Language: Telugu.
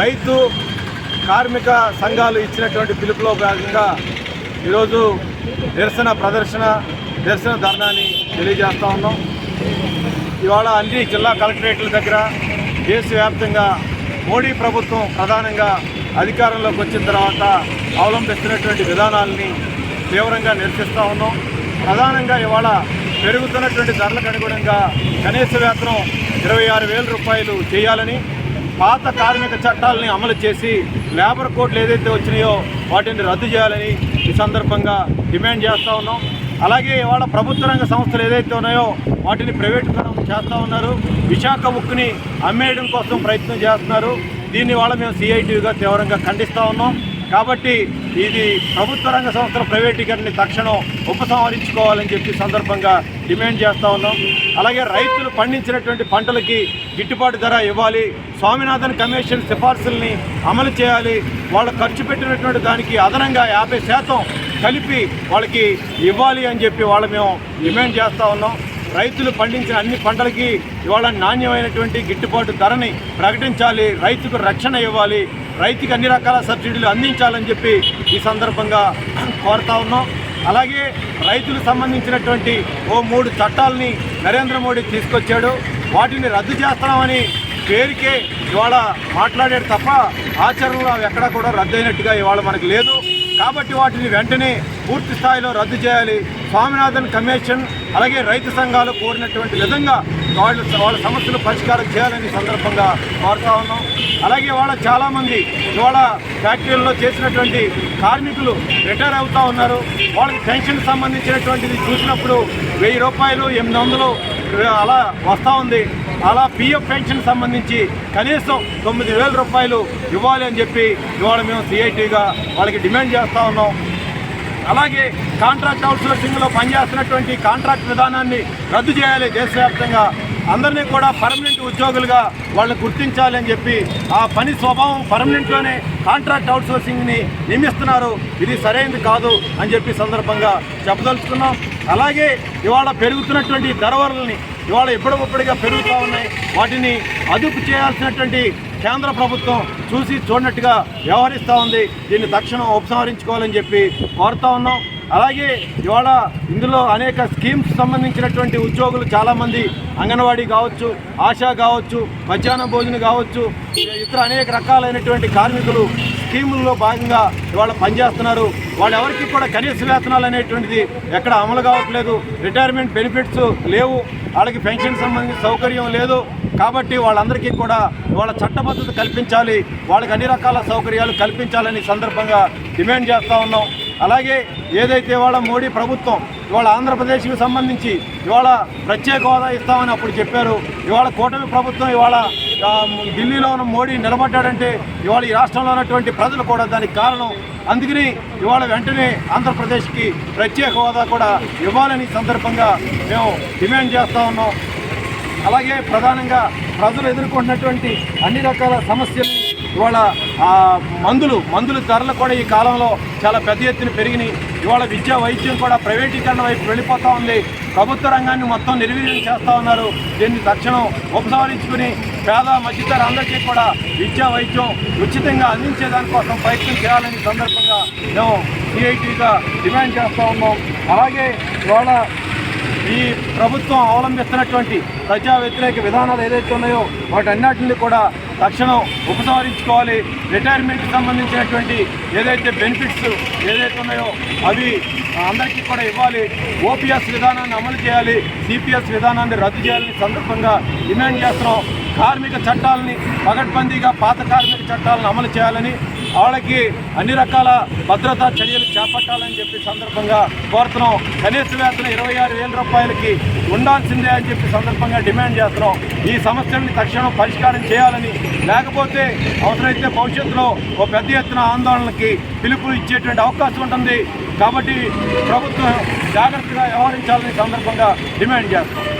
రైతు కార్మిక సంఘాలు ఇచ్చినటువంటి పిలుపులో భాగంగా ఈరోజు నిరసన ప్రదర్శన నిరసన ధర్నాన్ని తెలియజేస్తూ ఉన్నాం. ఇవాళ అన్ని జిల్లా కలెక్టరేట్ల దగ్గర దేశవ్యాప్తంగా మోడీ ప్రభుత్వం ప్రధానంగా అధికారంలోకి వచ్చిన తర్వాత అవలంబిస్తున్నటువంటి విధానాలని తీవ్రంగా నిరసిస్తూ ఉన్నాం. ప్రధానంగా ఇవాళ పెరుగుతున్నటువంటి ధరలకు అనుగుణంగా కనీస వేతనం ఇరవై ఆరు వేల రూపాయలు చేయాలని పాత కార్మిక చట్టాలని అమలు చేసి లేబర్ కోడ్లు ఏదైతే వచ్చినాయో వాటిని రద్దు చేయాలని ఈ సందర్భంగా డిమాండ్ చేస్తూ ఉన్నాం. అలాగే ఇవాళ ప్రభుత్వ రంగ సంస్థలు ఏదైతే ఉన్నాయో వాటిని ప్రైవేటీకరణ చేస్తూ ఉన్నారు. విశాఖ ఉక్కుని అమ్మేయడం కోసం ప్రయత్నం చేస్తున్నారు. దీన్ని వాళ్ళ మేము సిఐటీగా తీవ్రంగా ఖండిస్తూ ఉన్నాం. కాబట్టి ఇది ప్రభుత్వ రంగ సంస్థల ప్రైవేటీకరణని తక్షణం ఉపసంహరించుకోవాలని చెప్పి సందర్భంగా డిమాండ్ చేస్తూ ఉన్నాం. అలాగే రైతులు పండించినటువంటి పంటలకి గిట్టుబాటు ధర ఇవ్వాలి. స్వామినాథన్ కమిషన్ సిఫార్సుల్ని అమలు చేయాలి. వాళ్ళు ఖర్చు పెట్టినటువంటి దానికి అదనంగా యాభై శాతం కలిపి వాళ్ళకి ఇవ్వాలి అని చెప్పి వాళ్ళు మేము డిమాండ్ చేస్తూ ఉన్నాం. రైతులు పండించిన అన్ని పంటలకి ఇవాళ నాణ్యమైనటువంటి గిట్టుబాటు ధరని ప్రకటించాలి. రైతుకు రక్షణ ఇవ్వాలి. రైతుకి అన్ని రకాల సబ్సిడీలు అందించాలని చెప్పి ఈ సందర్భంగా కోరుతా ఉన్నాం. అలాగే రైతులకు సంబంధించినటువంటి ఓ మూడు చట్టాలని నరేంద్ర మోడీ తీసుకొచ్చాడు. వాటిని రద్దు చేస్తున్నామని పేరుకే ఇవాళ మాట్లాడాడు తప్ప ఆచరణలో అవి ఎక్కడా కూడా రద్దు అయినట్టుగా ఇవాళ మనకు లేదు. కాబట్టి వాటిని వెంటనే పూర్తి స్థాయిలో రద్దు చేయాలి. స్వామినాథన్ కమిషన్ అలాగే రైతు సంఘాలు కోరినటువంటి విధంగా వాళ్ళు వాళ్ళ సమస్యలు పరిష్కారం చేయాలని సందర్భంగా కోరుతా ఉన్నాం. అలాగే వాళ్ళ చాలామంది ఇవాళ ఫ్యాక్టరీల్లో చేసినటువంటి కార్మికులు రిటైర్ అవుతూ ఉన్నారు. వాళ్ళకి పెన్షన్ సంబంధించినటువంటిది చూసినప్పుడు వెయ్యి రూపాయలు ఎనిమిది వందలు అలా వస్తూ ఉంది. అలా పిఎఫ్ పెన్షన్ సంబంధించి కనీసం తొమ్మిది వేల రూపాయలు ఇవ్వాలి అని చెప్పి ఇవాళ మేము సిఐటీగా వాళ్ళకి డిమాండ్ చేస్తూ ఉన్నాం. అలాగే కాంట్రాక్ట్ అవుట్సోర్సింగ్లో పనిచేస్తున్నటువంటి కాంట్రాక్ట్ విధానాన్ని రద్దు చేయాలి దేశవ్యాప్తంగా. అందరినీ కూడా పర్మనెంట్ ఉద్యోగులుగా వాళ్ళు గుర్తించాలని చెప్పి ఆ పని స్వభావం పర్మనెంట్లోనే కాంట్రాక్ట్ అవుట్సోర్సింగ్ని నియమిస్తున్నారు. ఇది సరైనది కాదు అని చెప్పి సందర్భంగా చెప్పదలుచుకున్నాం. అలాగే ఇవాళ పెరుగుతున్నటువంటి ధరవరల్ని ఇవాళ ఎప్పటికప్పుడుగా పెరుగుతూ ఉన్నాయి. వాటిని అదుపు చేయాల్సినటువంటి కేంద్ర ప్రభుత్వం చూసి చూడనట్టుగా వ్యవహరిస్తూ ఉంది. దీన్ని తక్షణం ఉపసంహరించుకోవాలని చెప్పి కోరుతా ఉన్నాం. అలాగే ఇవాళ ఇందులో అనేక స్కీమ్స్ సంబంధించినటువంటి ఉద్యోగులు చాలామంది అంగన్వాడీ కావచ్చు ఆశా కావచ్చు మధ్యాహ్న భోజనం కావచ్చు ఇతర అనేక రకాలైనటువంటి కార్మికులు స్కీముల్లో భాగంగా ఇవాళ పనిచేస్తున్నారు. వాళ్ళు ఎవరికి కూడా కనీస వేతనాలు అనేటువంటిది ఎక్కడ అమలు కావట్లేదు. రిటైర్మెంట్ బెనిఫిట్స్ లేవు. వాళ్ళకి పెన్షన్ సంబంధించిన సౌకర్యం లేదు. కాబట్టి వాళ్ళందరికీ కూడా వాళ్ళ చట్టబద్ధత కల్పించాలి. వాళ్ళకి అన్ని రకాల సౌకర్యాలు కల్పించాలని సందర్భంగా డిమాండ్ చేస్తూ ఉన్నాం. అలాగే ఏదైతే వాళ్ళ మోడీ ప్రభుత్వం ఇవాళ ఆంధ్రప్రదేశ్కి సంబంధించి ఇవాళ ప్రత్యేక హోదా ఇస్తామని అప్పుడు చెప్పారు. ఇవాళ కూటమి ప్రభుత్వం ఇవాళ ఢిల్లీలో ఉన్న మోడీ నిలబడ్డాడంటే ఇవాళ ఈ రాష్ట్రంలో ఉన్నటువంటి ప్రజలు కూడా దానికి కారణం. అందుకని ఇవాళ వెంటనే ఆంధ్రప్రదేశ్కి ప్రత్యేక హోదా కూడా ఇవ్వాలని సందర్భంగా మేము డిమాండ్ చేస్తూ ఉన్నాం. అలాగే ప్రధానంగా ప్రజలు ఎదుర్కొంటున్నటువంటి అన్ని రకాల సమస్యల్ని ఇవాళ మందులు మందులు మందుల ధరలు కూడా ఈ కాలంలో చాలా పెద్ద ఎత్తున పెరిగినాయి. ఇవాళ విద్యా వైద్యం కూడా ప్రైవేటీకరణ వైపు వెళ్ళిపోతూ ఉంది. ప్రభుత్వ రంగాన్ని మొత్తం నిర్వీర్యం చేస్తూ ఉన్నారు. దీన్ని తక్షణం ఉపసంహరించుకుని పేద మధ్యతర అందరికీ కూడా విద్యా వైద్యం ఉచితంగా అందించే దానికోసం ప్రయత్నం చేయాలని సందర్భంగా మేము సిఐటీగా డిమాండ్ చేస్తూ ఉన్నాం. అలాగే ఇవాళ ఈ ప్రభుత్వం అవలంబిస్తున్నటువంటి ప్రజా వ్యతిరేక విధానాలు ఏదైతే ఉన్నాయో వాటన్నిటిని కూడా తక్షణం ఉపసంహరించుకోవాలి. రిటైర్మెంట్కి సంబంధించినటువంటి ఏదైతే బెనిఫిట్స్ ఏదైతే ఉన్నాయో అవి అందరికీ కూడా ఇవ్వాలి. ఓపీఎస్ విధానాన్ని అమలు చేయాలి. సిపిఎస్ విధానాన్ని రద్దు చేయాలని సందర్భంగా డిమాండ్ చేస్తున్నాం. కార్మిక చట్టాలని పగడ్బందీగా పాత కార్మిక చట్టాలను అమలు చేయాలని వాళ్ళకి అన్ని రకాల భద్రతా చర్యలు చేపట్టాలని చెప్పి సందర్భంగా కోరుతున్నాం. కనీస వేతన ఇరవై ఆరు వేల రూపాయలకి ఉండాల్సిందే అని చెప్పి సందర్భంగా డిమాండ్ చేస్తున్నాం. ఈ సమస్యల్ని తక్షణం పరిష్కారం చేయాలని లేకపోతే అవసరమైతే భవిష్యత్తులో ఓ పెద్ద ఎత్తున ఆందోళనకి పిలుపు ఇచ్చేటువంటి అవకాశం ఉంటుంది. కాబట్టి ప్రభుత్వం జాగ్రత్తగా వ్యవహరించాలని సందర్భంగా డిమాండ్ చేస్తున్నాం.